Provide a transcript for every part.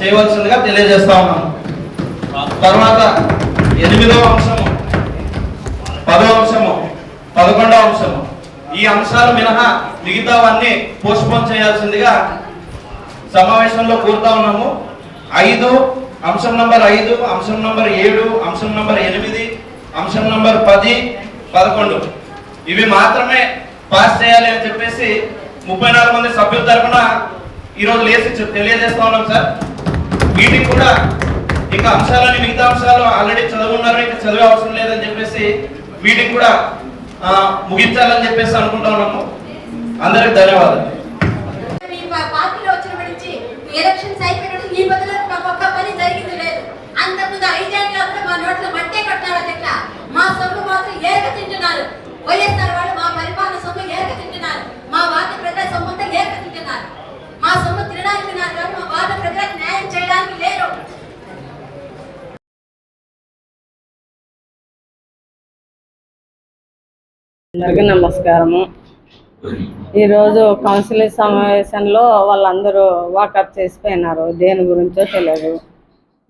చేయవలసిందిగా తెలియజేస్తా ఉన్నాను. తర్వాత ఎనిమిదవ అంశము పదవ అంశము పదకొండవ అంశము. ఈ అంశాలు మినహా మిగతావన్నీ పోస్ట్పోన్ చేయాల్సిందిగా సమావేశంలో కోరుతా ఉన్నాము. ఐదు అంశం నంబర్ ఐదు అంశం నంబర్ ఏడు అంశం నంబర్ ఎనిమిది అంశం నంబర్ పది పదకొండు. ఇవి మాత్రమే పాస్ చేయాలి అని చెప్పేసి ముప్పై నాలుగు మంది సభ్యుల తరఫున ఈరోజు లేసి తెలియజేస్తా ఉన్నాం సార్. వీటికి కూడా ఇంకా అంశాలని మిగతా అంశాలు ఆల్రెడీ చదువున్నారు ఇంకా చదివే అవసరం లేదని చెప్పేసి వీటికి కూడా ముగించాలని చెప్పేసి అనుకుంటా ఉన్నాము. అందరికి ధన్యవాదాలు. అందరికీ నమస్కారము. ఈరోజు కౌన్సిలింగ్ సమావేశంలో వాళ్ళందరూ వాకప్ చేసిపోయినారు. దేని గురించో తెలియదు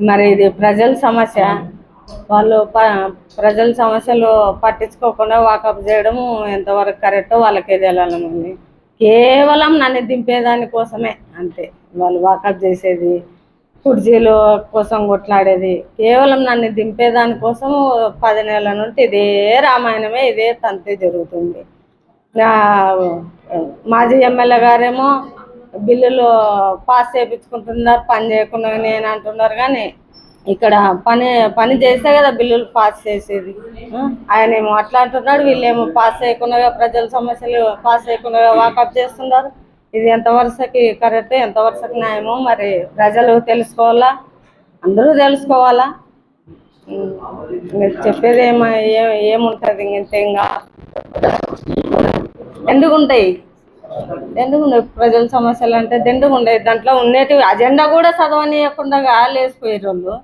మరి ఇది ప్రజల సమస్య. వాళ్ళు ప్రజల సమస్యలు పట్టించుకోకుండా వాకప్ చేయడం ఎంతవరకు కరెక్టో వాళ్ళకే తెలియాలని కేవలం నన్ను దింపేదాని కోసమే అంతే. వాళ్ళు వాకప్ చేసేది కుర్చీలు కోసం కొట్లాడేది. కేవలం నన్ను దింపేదాని కోసం పది నెలల నుండి ఇదే రామాయణమే ఇదే తంతే జరుగుతుంది. మాజీ ఎమ్మెల్యే గారేమో బిల్లులు పాస్ చేయించుకుంటున్నారు పని చేయకుండా నేను అంటున్నారు కానీ ఇక్కడ పని పని చేస్తే కదా బిల్లులు పాస్ చేసేది. ఆయన ఏమో అట్లా అంటున్నాడు వీళ్ళేమో పాస్ చేయకుండా ప్రజల సమస్యలు పాస్ చేయకుండా వాకప్ చేస్తున్నారు. ఇది ఎంత వరుసకి కరెక్ట్ ఎంత వరుసకి న్యాయమో మరి ప్రజలు తెలుసుకోవాలా? అందరూ తెలుసుకోవాలా? మీరు చెప్పేది ఏమ ఏ- ఏముంటది ఇంకా? ఎందుకుంటాయి? ఎందుకుంటాయి ప్రజల సమస్యలు అంటే ఎందుకుంటాయి దాంట్లో ఉండేటివి అజెండా కూడా చదవనీయకుండా లేసిపోయారు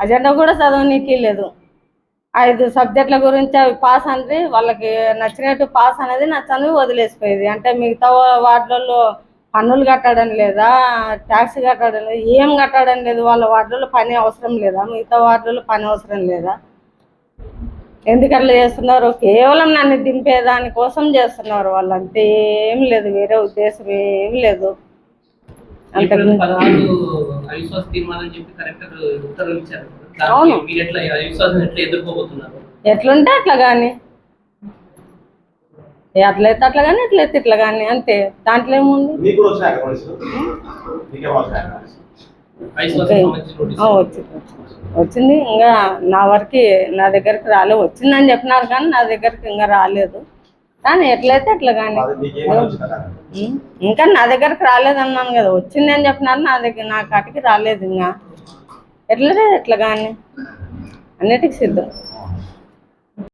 అజెండా కూడా చదవనీకి లేదు. ఐదు సబ్జెక్టుల గురించి అవి పాస్ అంటే వాళ్ళకి నచ్చినట్టు పాస్ అనేది నచ్చని వదిలేసిపోయేది. అంటే మిగతా వాటిలలో పన్నులు కట్టడం లేదా ట్యాక్స్ కట్టడం లేదు ఏం కట్టడం లేదు. వాళ్ళ వాటిలో పని అవసరం లేదా? మిగతా వాటిలో పని అవసరం లేదా? ఎందుకట్లా చేస్తున్నారు? కేవలం నన్ను దింపేదాని కోసం చేస్తున్నారు. వాళ్ళు అంతే ఏం లేదు. వేరే ఉద్దేశం ఏం లేదు. ఎట్లుంటే అట్లా కానీ ఎట్లయితే అట్లా కానీ ఎట్లయితే ఇట్లా కానీ అంతే. దాంట్లో ఏముంది. వచ్చింది. ఇంకా నా వరకు నా దగ్గరికి రాలేదు. వచ్చిందని చెప్పినారు కానీ నా దగ్గరికి ఇంకా రాలేదు. కానీ ఎట్లయితే అట్లా కానీ? ఇంకా నా దగ్గరికి రాలేదు అన్నాను కదా. వచ్చింది అని చెప్పినారు నా దగ్గర నా కాటికి రాలేదు ఇంకా. ఎట్లదే ఎట్లా కానీ? అన్నిటికి సిద్ధం.